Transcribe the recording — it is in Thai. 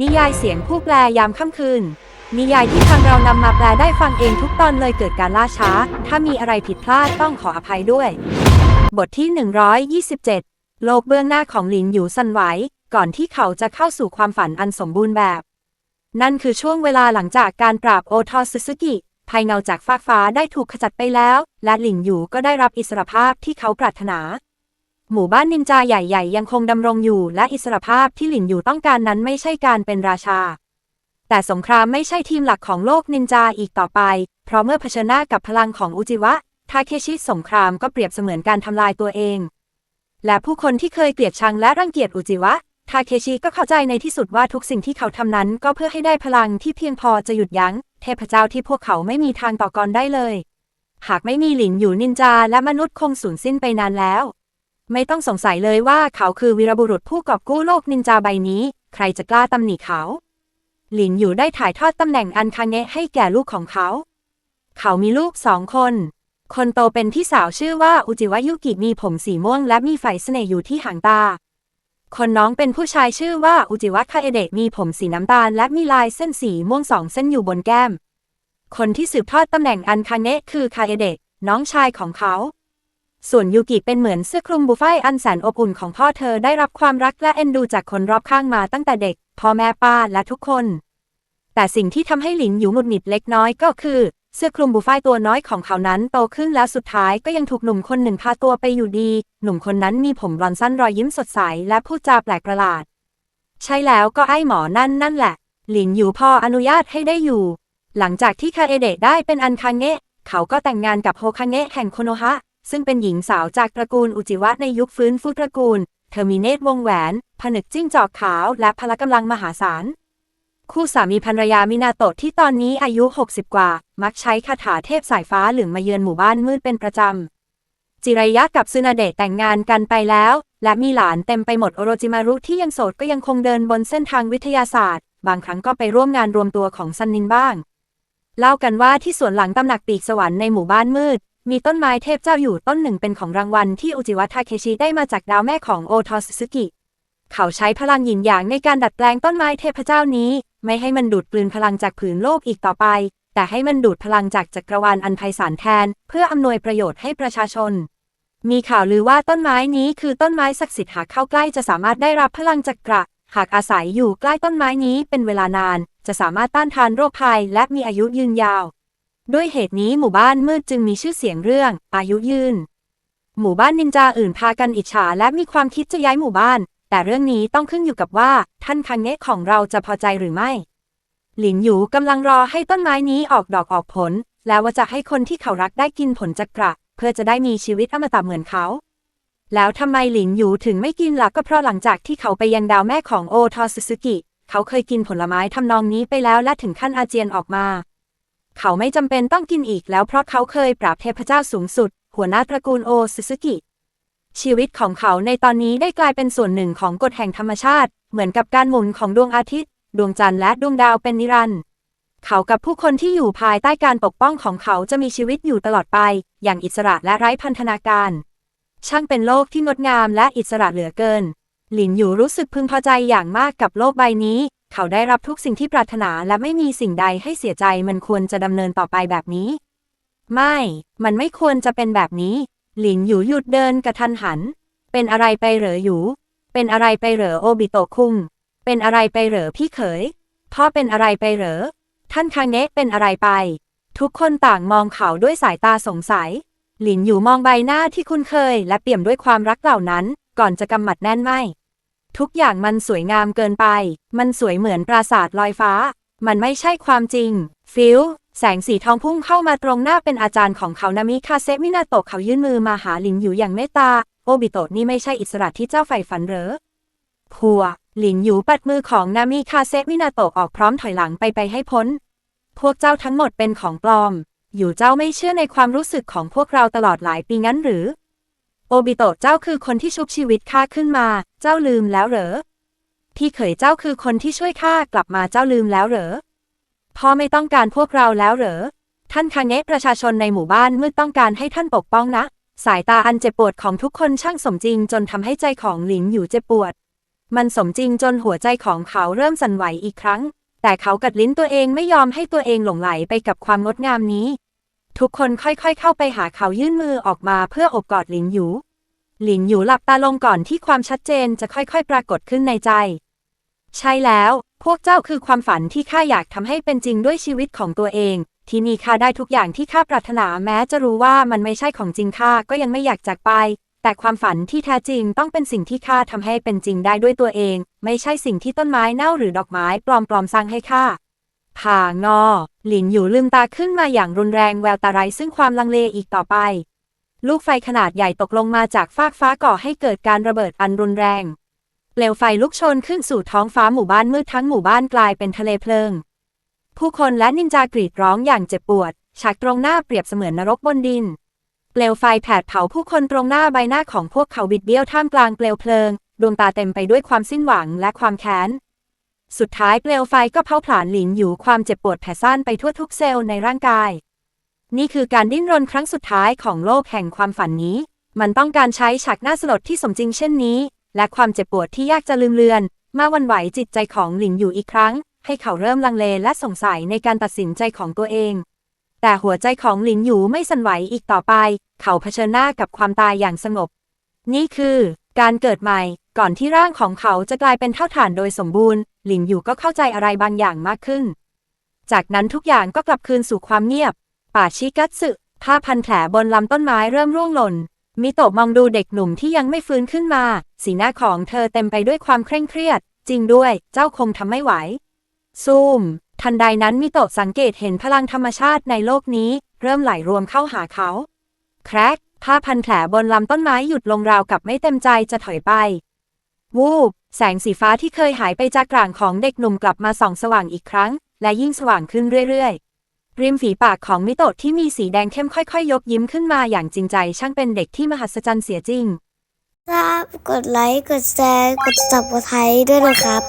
นิยายเสียงผู้แปลยามค่ำคืน นิยายที่ทางเรานำมาแปลได้ฟังเองทุกตอนเลยเกิดการล่าช้า ถ้ามีอะไรผิดพลาดต้องขออภัยด้วย บทที่ 127 โลกเบื้องหน้าของหลินอยู่สั่นไหว ก่อนที่เขาจะเข้าสู่ความฝันอันสมบูรณ์แบบ นั่นคือช่วงเวลาหลังจากการปราบโอทอซึซึกิภัยเงาจากฟากฟ้าได้ถูกขจัดไปแล้ว และหลินอยู่ก็ได้รับอิสรภาพที่เขาปรารถนา หมู่บ้านนินจาใหญ่ๆ ยังคงดำรงอยู่และอิสรภาพที่หลินอยู่ต้องการนั้นไม่ใช่การเป็นราชา แต่สงครามไม่ใช่ทีมหลักของโลกนินจาอีกต่อไป เพราะเมื่อเผชิญหน้ากับพลังของอุจิวะ ทาเคชิสงครามก็เปรียบเสมือนการทำลายตัวเอง และผู้คนที่เคยเกลียดชังและรังเกียจอุจิวะ ทาเคชิก็เข้าใจในที่สุดว่าทุกสิ่งที่เขาทำนั้นก็เพื่อให้ได้พลังที่เพียงพอจะหยุดยั้ง เทพเจ้าที่พวกเขาไม่มีทางต่อกรได้เลย หากไม่มีหลินอยู่นินจาและมนุษย์คงสูญสิ้นไปนานแล้ว ไม่ต้องสงสัยเลยว่าเขาคือวีรบุรุษผู้กอบกู้โลกนินจาใบนี้ ใครจะกล้าตำหนิเขา หลินอยู่ได้ถ่ายทอดตำแหน่งอันคาเงะให้แก่ลูกของเขา เขามีลูกสองคน คนโตเป็นพี่สาวชื่อว่าอุจิวะยุกิมีผมสีม่วงและมีไฟเสน่ห์อยู่ที่หางตา คนน้องเป็นผู้ชายชื่อว่าอุจิวะคาเอเดะมีผมสีน้ำตาลและมีลายเส้นสีม่วงสองเส้นอยู่บนแก้ม คนที่สืบทอดตำแหน่งอันคาเงะคือคาเอเดะน้องชายของเขา ส่วนยูกิเป็นเหมือนเสื้อคลุมบูฟ่ายอันแสนอบอุ่นของพ่อเธอได้รับความรักและเอ็นดูจากคนรอบข้างมาตั้งแต่เด็ก พ่อแม่ป้าและทุกคน แต่สิ่งที่ทำให้หลินหยูหงุดหงิดเล็กน้อยก็คือ เสื้อคลุมบูฟ่ายตัวน้อยของเขานั้นโตขึ้นแล้วสุดท้ายก็ยังถูกหนุ่มคนหนึ่งพาตัวไปอยู่ดี หนุ่มคนนั้นมีผมบลอนสั้นรอยยิ้มสดใสและพูดจาแปลกประหลาด ใช่แล้วก็ไอ้หมอนั่นนั่นแหละ หลินหยูพออนุญาตให้ได้อยู่ หลังจากที่คาเอเดะได้เป็นอันคาเงะเขาก็แต่งงานกับโฮคาเงะแห่งโคโนฮะ ซึ่งเป็นหญิงสาวจากตระกูลอุจิวะในยุคฟื้นฟูตระกูล เธอมีเนตรวงแหวน ผนึกจิ้งจอกขาว และพละกำลังมหาศาล คู่สามีภรรยามินาโตะที่ตอนนี้อายุ 60 กว่า มักใช้คาถาเทพสายฟ้าเหลืองมาเยือนหมู่บ้านมืดเป็นประจำ จิรายะกับซึนาเดะแต่งงานกันไปแล้ว และมีหลานเต็มไปหมดโอโรจิมารุที่ยังโสดก็ยังคงเดินบนเส้นทางวิทยาศาสตร์ บางครั้งก็ไปร่วมงานรวมตัวของซันนินบ้างเล่ากันว่าที่สวนหลังตำหนักปีกสวรรค์ในหมู่บ้านมืด มีต้นไม้เทพเจ้าอยู่ต้นหนึ่งเป็นของรางวัลที่อุจิวะทาเคชิได้มาจากดาวแม่ของโอทอสซึกิ เขาใช้พลังหยินหยางในการดัดแปลงต้นไม้เทพเจ้านี้ ไม่ให้มันดูดกลืนพลังจากผืนโลกอีกต่อไป แต่ให้มันดูดพลังจากจักรวาลอันไพศาลแทน เพื่ออำนวยประโยชน์ให้ประชาชน มีข่าวลือว่าต้นไม้นี้คือต้นไม้ศักดิ์สิทธิ์หากเข้าใกล้จะสามารถได้รับพลังจักระหากอาศัยอยู่ใกล้ต้นไม้นี้เป็นเวลานาน จะสามารถต้านทานโรคภัยและมีอายุยืนยาว ด้วยเหตุนี้หมู่บ้านมืดจึงมีชื่อเสียงเรื่อง อายุยืน หมู่บ้านนินจาอื่นพากันอิจฉาและมีความคิดจะย้ายหมู่บ้าน แต่เรื่องนี้ต้องขึ้นอยู่กับว่า ท่านคังเงะของเราจะพอใจหรือไม่ หลินหยูกำลังรอให้ต้นไม้นี้ออกดอกออกผล แล้วว่าจะให้คนที่เขารักได้กินผลจักระเพื่อจะได้มีชีวิตอมตะเหมือนเขา แล้วทำไมหลินหยูถึงไม่กินล่ะก็เพราะหลังจากที่เขาไปยังดาวแม่ของโอทอซึซึกิ เขาเคยกินผลไม้ทำนองนี้ไปแล้วและถึงขั้นอาเจียนออกมา เขาไม่จำเป็นต้องกินอีกแล้วเพราะเขาเคยปราบเทพเจ้าสูงสุด หัวหน้าตระกูลโอซึซึกิ ชีวิตของเขาในตอนนี้ได้กลายเป็นส่วนหนึ่งของกฎแห่งธรรมชาติ เหมือนกับการหมุนของดวงอาทิตย์ ดวงจันทร์และดวงดาวเป็นนิรันดร์เขากับผู้คนที่อยู่ภายใต้การปกป้องของเขาจะมีชีวิตอยู่ตลอดไป อย่างอิสระและไร้พันธนาการ ช่างเป็นโลกที่งดงามและอิสระเหลือเกิน หลินอยู่รู้สึกพึงพอใจอย่างมากกับโลกใบนี้ เขาได้รับทุกสิ่งที่ปรารถนาและไม่มีสิ่งใดให้เสียใจมันควรจะดำเนินต่อไปแบบนี้ ไม่ มันไม่ควรจะเป็นแบบนี้ หลินอยู่หยุดเดินกระทันหัน เป็นอะไรไปเหรออยู่ เป็นอะไรไปเหรอโอบิโตะคุงเป็นอะไรไปเหรอพี่เขย พ่อเป็นอะไรไปเหรอ ท่านคางเนะเป็นอะไรไป ทุกคนต่างมองเขาด้วยสายตาสงสัย หลินอยู่มองใบหน้าที่คุ้นเคย และเปี่ยมด้วยความรักเหล่านั้น ก่อนจะกำหมัดแน่นไม่ ทุกอย่างมันสวยงามเกินไป มันสวยเหมือนปราสาทลอยฟ้า มันไม่ใช่ความจริง ฟิลแสงสีทองพุ่งเข้ามาตรงหน้าเป็นอาจารย์ของเขานามิคาเซมินาโตะเขายื่นมือมาหาหลินอยู่อย่างเมตตา โอบิโตะนี่ไม่ใช่อิสระที่เจ้าใฝ่ฝันเหรอพัว หลินอยู่ปัดมือของนามิคาเซมินาโตะออกพร้อมถอยหลังไปไปให้พ้น พวกเจ้าทั้งหมดเป็นของปลอม อยู่เจ้าไม่เชื่อในความรู้สึกของพวกเราตลอดหลายปีงั้นหรือ โอบิโตะเจ้าคือคนที่ชุบชีวิตข้าขึ้นมา จ้าลืมแล้วเหรอ พี่เขยเจ้าคือคนที่ช่วยข้ากลับมาเจ้าลืมแล้วเหรอ พ่อไม่ต้องการพวกเราแล้วเหรอ ท่านคางเงะประชาชนในหมู่บ้านมืดต้องการให้ท่านปกป้องนะ สายตาอันเจ็บปวดของทุกคนช่างสมจริงจนทำให้ใจของหลินอยู่เจ็บปวด มันสมจริงจนหัวใจของเขาเริ่มสั่นไหวอีกครั้ง แต่เขากัดลิ้นตัวเองไม่ยอมให้ตัวเองหลงไหลไปกับความงดงามนี้ ทุกคนค่อยๆ เข้าไปหาเขายื่นมือออกมาเพื่ออบกอดหลินหยู หลินหยูหลับตาลงก่อนที่ความชัดเจนจะค่อยๆ ปรากฏขึ้นในใจ ใช่แล้ว พวกเจ้าคือความฝันที่ข้าอยากทำให้เป็นจริงด้วยชีวิตของตัวเอง ที่นี่ข้าได้ทุกอย่างที่ข้าปรารถนาแม้จะรู้ว่ามันไม่ใช่ของจริงข้าก็ยังไม่อยากจากไป แต่ความฝันที่แท้จริงต้องเป็นสิ่งที่ข้าทำให้เป็นจริงได้ด้วยตัวเอง ไม่ใช่สิ่งที่ต้นไม้เน่าหรือดอกไม้ปลอมๆสร้างให้ข้าผ่างอ หลินอยู่ลืมตาขึ้นมาอย่างรุนแรงแววตาไร้ซึ่งความลังเลอีกต่อไป ลูกไฟขนาดใหญ่ตกลงมาจากฟากฟ้าก่อให้เกิดการระเบิดอันรุนแรง เปลวไฟลุกโชนขึ้นสู่ท้องฟ้าหมู่บ้านมืดทั้งหมู่บ้านกลายเป็นทะเลเพลิง ผู้คนและนินจากรีดร้องอย่างเจ็บปวด ฉากตรงหน้าเปรียบเสมือนนรกบนดิน เปลวไฟแผดเผาผู้คนตรงหน้าใบหน้าของพวกเขาบิดเบี้ยวท่ามกลางเปลวเพลิง ดวงตาเต็มไปด้วยความสิ้นหวังและความแค้น สุดท้ายเปลวไฟก็เผาผลาญหลินอยู่ความเจ็บปวดแผ่ซ่านไปทั่วทุกเซลล์ในร่างกาย นี่คือการดิ้นรนครั้งสุดท้ายของโลกแห่งความฝันนี้ มันต้องการใช้ฉากน้าสลดที่สมจริงเช่นนี้ และความเจ็บปวดที่ยากจะลืมเลือน มาวันไหวจิตใจของหลินอยู่อีกครั้ง ให้เขาเริ่มลังเลและสงสัยในการตัดสินใจของตัวเอง แต่หัวใจของหลินอยู่ไม่สั่นไหวอีกต่อไป เขาเผชิญหน้ากับความตายอย่างสงบ นี่คือ การเกิดใหม่ ก่อนที่ร่างของเขาจะกลายเป็นเท่าฐานโดยสมบูรณ์ หลินอยู่ก็เข้าใจอะไรบางอย่างมากขึ้น จากนั้นทุกอย่างก็กลับคืนสู่ความเงียบ ป่าชิกัตสึผ้าพันแผลบนลำต้นไม้เริ่มร่วงหล่น มิโตะมองดูเด็กหนุ่มที่ยังไม่ฟื้นขึ้นมา สีหน้าของเธอเต็มไปด้วยความเคร่งเครียด จริงด้วย เจ้าคงทำไม่ไหว ซูม ทันใดนั้นมิโตะสังเกตเห็นพลังธรรมชาติในโลกนี้ เริ่มไหลรวมเข้าหาเขา แครกผ้าพันแผลบนลำต้นไม้หยุดลงราวกับไม่เต็มใจจะถอยไป วูบ แสงสีฟ้าที่เคยหายไปจากกลางของเด็กหนุ่มกลับมาส่องสว่างอีกครั้ง และยิ่งสว่างขึ้นเรื่อยๆ ริมฝีปากของมิโตะที่มีสีแดงเข้มค่อยๆยยกยิ้มขึ้นมาอย่างจริงใจ ช่างเป็นเด็กที่มหัศจรรย์เสียจริง ครับ กดไลค์ กดแชร์ กด subscribe ด้วยนะครับ